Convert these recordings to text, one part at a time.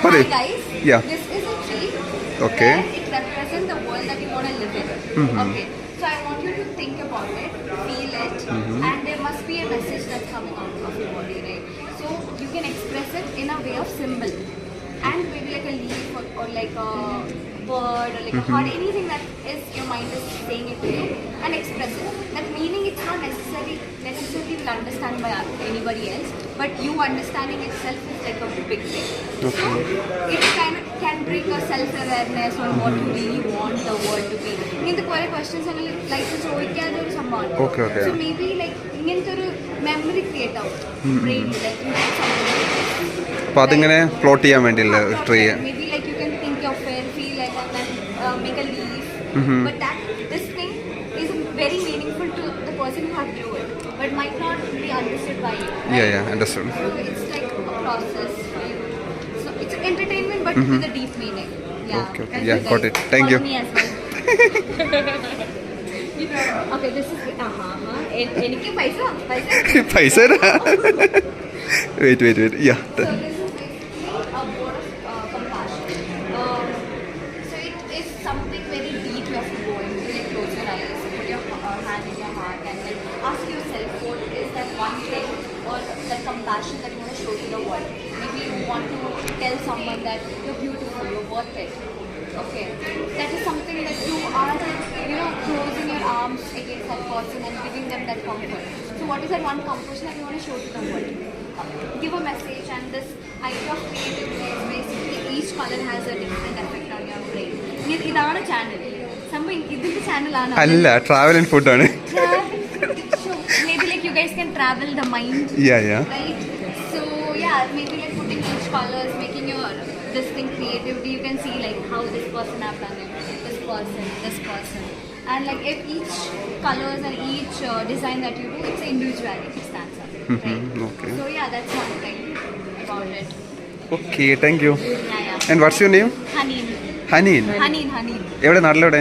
Pare. Hi guys. Yeah. This is a tree. Okay. it represents the world that you want to live in. Mm -hmm. Okay. So I want you to think about it, feel it, mm -hmm. and there must be a message that's coming out of your body, right? So you can express it in a way of symbol, and maybe like a leaf or, or like a bird or like mm -hmm. a heart, mm-hmm. anything that is your mind is saying it to you, and express it. That meaning it's not necessary will understand by anybody else, but you understanding itself is like a big thing. Okay. So it kind of can bring a self-awareness on what you really want the world to be. ഇങ്ങനത്തെ കുറെ questions questions, life ചോദിക്കാതെ ഒരു സംഭവമാണ്. So may be like ഇങ്ങനത്തെ ഒരു memory create ആവും like അപ്പോൾ അതിങ്ങനെ പ്ലോട്ട് ചെയ്യാൻ വേണ്ടിയില്ല tree Maybe like you can think of it, feel like you have uh, make a leaf. Mhm. But that this thing is very meaningful to the person who have drew it, but might not be understood by you. right? Yeah yeah understood So it's like a process for you. So it's entertainment, but with a deep meaning. Yeah. Mm-hmm. Okay, okay. And Yeah, you got guys it. Thank follow you. me as well. okay, this is uh huh. എനിക്ക് പൈസ പൈസ പൈസ wait wait wait yeah that passion that you want to show to the world. Maybe you want to tell someone that you're beautiful, you're worth it. Okay, that is something that you are, you know, closing your arms against that person and giving them that comfort. So, what is that one comfort that you want to show to the world? give a message and this idea of creative basically each color has a different effect on your brain. ഇത് ഇതാണ് channel സംഭവം ഇതിന്റെ ചാനലാണ് അല്ല travel and ഫുഡാണ് maybe like you guys can travel the mind Yeah, yeah right yeah maybe like putting each colors making your this thing creativity you can see like how this person have done it this person this person and like if each colors and each uh, design that you do it's individuality stands up right Mm-hmm, okay. so yeah that's one thing about it Okay, thank you. yeah yeah and your your name Haneen. Haneen. എവിടെ നാട്ടിലെവിടെ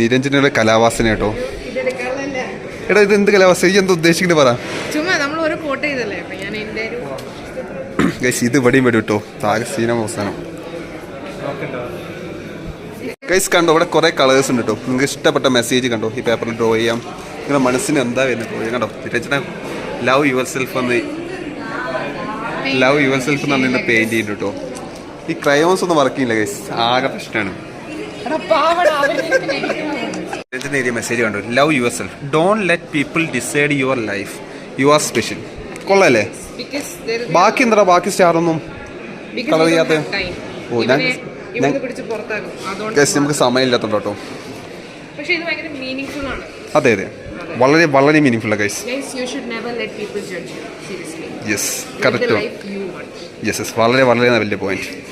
നിരഞ്ജനയുടെ കലാവാസന കേട്ടോ എടാ ഇത് എന്ത് കലാവാസന എനിക്ക് എന്താ ഉദ്ദേശിക്കുന്നത് പറ ചുമ്മാ നമ്മൾ ഒരു കോട്ട് ചെയ്തല്ലേ? അപ്പൊ ഞാൻ എന്റെ ഒരു ഗൈസ് ഇത് ഇവിടെയും വരും കേട്ടോ താഴെ സീനം അവസാനം. ഗൈസ് കണ്ടോ ഇവിടെ കുറെ കളേഴ്സ് ഉണ്ട് കേട്ടോ നിങ്ങൾക്ക് ഇഷ്ടപ്പെട്ട മെസ്സേജ് കണ്ടോ? ഈ പേപ്പറിൽ ഡ്രോ ചെയ്യാം. നിങ്ങളുടെ മനസ്സിന് എന്താ വരുന്നത് ഡ്രോ ചെയ്യാം കണ്ടോ? നിരഞ്ജന ലവ് യുവർ സെൽഫ് എന്ന് ലവ് യുവർ സെൽഫ് എന്ന് പറഞ്ഞ പെയിന്റ് ചെയ്യുന്നു കേട്ടോ ഈ ക്രയോൺസ് ഒന്നും വർക്ക് ചെയ്യില്ല ഗൈസ് ആകെ പ്രശ്നമാണ് രഞ്ജന എഴുതിയ മെസ്സേജ് കണ്ടു? Love yourself don't let people decide your life you are special കൊള്ളല്ലേ ബാക്കി എന്താ ബാക്കി സ്റ്റാർ ഒന്നും don't ചെയ്യാത്ത? ഓ, ഞാൻ- നമുക്ക് സമയമില്ലാത്തതുകൊണ്ട് കേട്ടോ. അതെ അതെ. വളരെ വളരെ meaningful guys yes correct yes yes വളരെ വളരെ വലിയ പോയിന്റ്